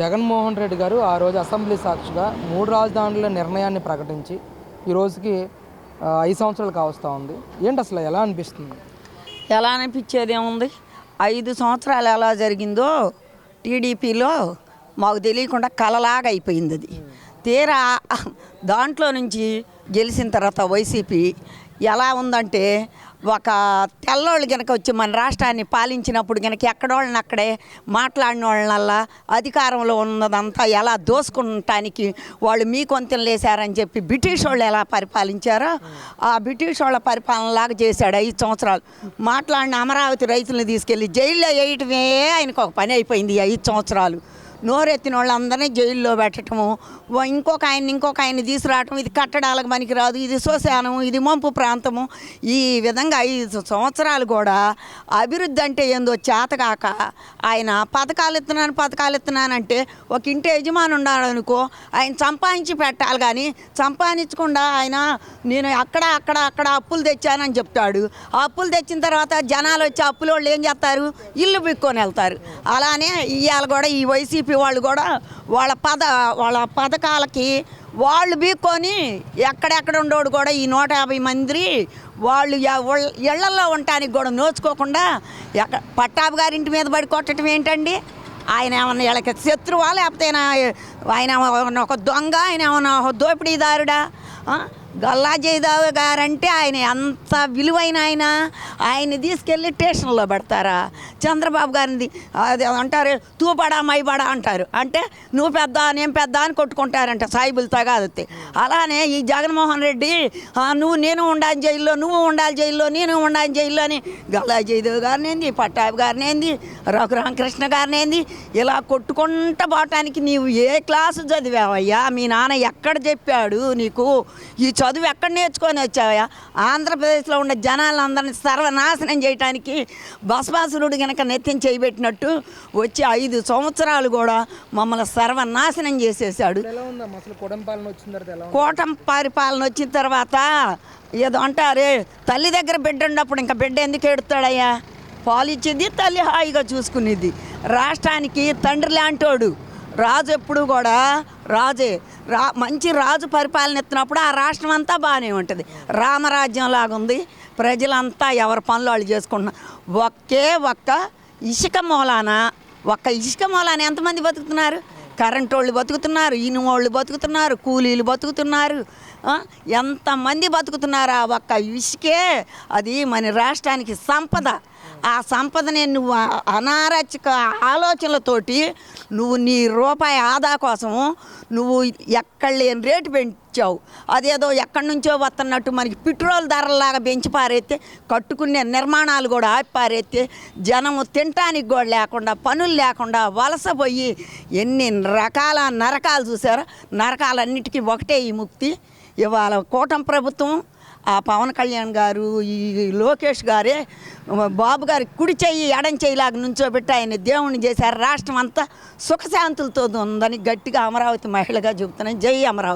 జగన్మోహన్ రెడ్డి గారు ఆ రోజు అసెంబ్లీ సాక్షిగా మూడు రాజధానుల నిర్ణయాన్ని ప్రకటించి ఈ రోజుకి ఐదు సంవత్సరాలు కావస్తూ ఉంది. ఏంటి అసలు ఎలా అనిపిస్తుంది? ఎలా అనిపించేది ఏముంది? ఐదు సంవత్సరాలు ఎలా జరిగిందో టీడీపీలో మాకు తెలియకుండా కలలాగా అయిపోయింది అది. తీరా దాంట్లో నుంచి గెలిచిన తర్వాత వైసీపీ ఎలా ఉందంటే ఒక తెల్లోళ్ళు కనుక వచ్చి మన రాష్ట్రాన్ని పాలించినప్పుడు కనుక ఎక్కడోళ్ళని అక్కడే మాట్లాడిన వాళ్ళనల్లా అధికారంలో ఉన్నదంతా ఎలా దోసుకుంటానికి వాళ్ళు మీ కొంచెం లేశారని చెప్పి బ్రిటిష్ వాళ్ళు ఎలా పరిపాలించారో ఆ బ్రిటిష్ వాళ్ళ పరిపాలనలాగా చేశాడు ఐదు సంవత్సరాలు. మాట్లాడిన అమరావతి రైతులను తీసుకెళ్ళి జైల్లో వేయటమే ఆయనకు ఒక పని అయిపోయింది ఐదు సంవత్సరాలు. నోరెత్తిన వాళ్ళందరినీ జైల్లో పెట్టడము ఇంకొక ఆయన ఇంకొక ఆయన తీసుకురావటం ఇది కట్టడాలకు పనికిరాదు ఇది శ్మశానం ఇది మంపు ప్రాంతము. ఈ విధంగా ఐదు సంవత్సరాలు కూడా అభివృద్ధి అంటే ఏందో చేతకాక ఆయన పథకాలు ఇస్తున్నాను పథకాలు ఇస్తున్నానంటే ఒక ఇంటి యజమాని ఉన్నాడనుకో ఆయన సంపాదించి పెట్టాలి కానీ సంపాదించకుండా ఆయన నేను అక్కడ అక్కడ అక్కడ అప్పులు తెచ్చానని చెప్తాడు. ఆ అప్పులు తెచ్చిన తర్వాత జనాలు వచ్చి అప్పులు వాళ్ళు ఏం చేస్తారు? ఇల్లు పిక్కొని వెళ్తారు. అలానే ఇవాళ కూడా ఈ వైసీపీ వాళ్ళు కూడా వాళ్ళ పద వాళ్ళ పథకాలకి వాళ్ళు బీక్కొని ఎక్కడెక్కడ ఉండోడు కూడా ఈ నూట యాభై మంది వాళ్ళు ఇళ్ళల్లో ఉండటానికి కూడా నోచుకోకుండా ఎక్క పట్టాభి గారి ఇంటి మీద పడి కొట్టడం ఏంటండి? ఆయన ఏమన్నా వీళ్ళకి శత్రువా లేకపోతే ఆయన ఆయన ఒక దొంగ ఆయన ఏమన్నా ఒక దోపిడీదారుడా? గల్లా జయదేవ్ గారంటే ఆయన ఎంత విలువైన ఆయన? ఆయన్ని తీసుకెళ్ళి స్టేషన్లో పెడతారా? చంద్రబాబు గారిని అది అంటారు తూపడా మైబడా అంటారు. అంటే నువ్వు పెద్ద నేను పెద్ద అని కొట్టుకుంటారంట సాయిబుల్ తగాదత్తే అలానే ఈ జగన్మోహన్ రెడ్డి నువ్వు నేను ఉండాలి జైల్లో నువ్వు ఉండాలి జైల్లో నేను ఉండాలి జైల్లో అని గల్లా జయదేవ్ గారిని ఏంది పట్టాభి గారిని ఏంది రఘురామకృష్ణ గారిని ఏంది ఇలా కొట్టుకుంటా పోవటానికి నీవు ఏ క్లాసు చదివావయ్యా? మీ నాన్న ఎక్కడ చెప్పాడు నీకు? ఈ చదువు ఎక్కడ నేర్చుకొని వచ్చావయ్యా? ఆంధ్రప్రదేశ్లో ఉన్న జనాలందరినీ సర్వనాశనం చేయటానికి బసవాసురుడు గనక నెత్తిని చేయబెట్టినట్టు వచ్చి ఐదు సంవత్సరాలు కూడా మమ్మల్ని సర్వనాశనం చేసేసాడు కూటమి పరిపాలన వచ్చిన తర్వాత ఏదో అంటారే తల్లి దగ్గర బిడ్డ ఉన్నప్పుడు ఇంకా బిడ్డ ఎందుకు ఎడుతాడయ్యా పాలు ఇచ్చేది తల్లి హాయిగా చూసుకునేది. రాష్ట్రానికి తండ్రి లాంటోడు. రాజు ఎప్పుడు కూడా రాజే. రా మంచి రాజు పరిపాలన ఎత్తినప్పుడు ఆ రాష్ట్రం అంతా బాగానే ఉంటుంది. రామరాజ్యం లాగుంది. ప్రజలంతా ఎవరి పనులు వాళ్ళు చేసుకుంటున్నారు ఒకే ఒక్క ఇసుక మూలాన ఒక్క ఇసుక మూలాన ఎంతమంది బతుకుతున్నారు? కరెంట్ వాళ్ళు బతుకుతున్నారు ఇనుము వాళ్ళు బతుకుతున్నారు కూలీలు బతుకుతున్నారు. ఎంతమంది బతుకుతున్నారు ఆ ఒక్క ఇసుకే? అది మన రాష్ట్రానికి సంపద. ఆ సంపదని నువ్వు అనారచిక ఆలోచనలతోటి నువ్వు నీ రూపాయి ఆదా కోసము నువ్వు ఎక్కడ లేని రేటు పెంచావు? అదేదో ఎక్కడి నుంచో వస్తున్నట్టు మనకి పెట్రోల్ ధరలాగా పెంచి పారేస్తే కట్టుకునే నిర్మాణాలు కూడా ఆపి పారేస్తే జనము తినటానికి కూడా లేకుండా పనులు లేకుండా వలసపోయి ఎన్ని రకాల నరకాలు చూసారో? నరకాలన్నిటికీ ఒకటే ఈ ముక్తి. ఇవాళ కూటమి ప్రభుత్వం ఆ పవన్ కళ్యాణ్ గారు ఈ లోకేష్ గారే బాబు గారి కుడి చెయ్యి ఎడం చెయ్యిలాగా నుంచోబెట్టి ఆయన దేవుణ్ణి చేశారు. రాష్ట్రం అంతా సుఖశాంతులతో ఉందని గట్టిగా అమరావతి మహిళగా చెబుతున్నాను. జై అమరావతి.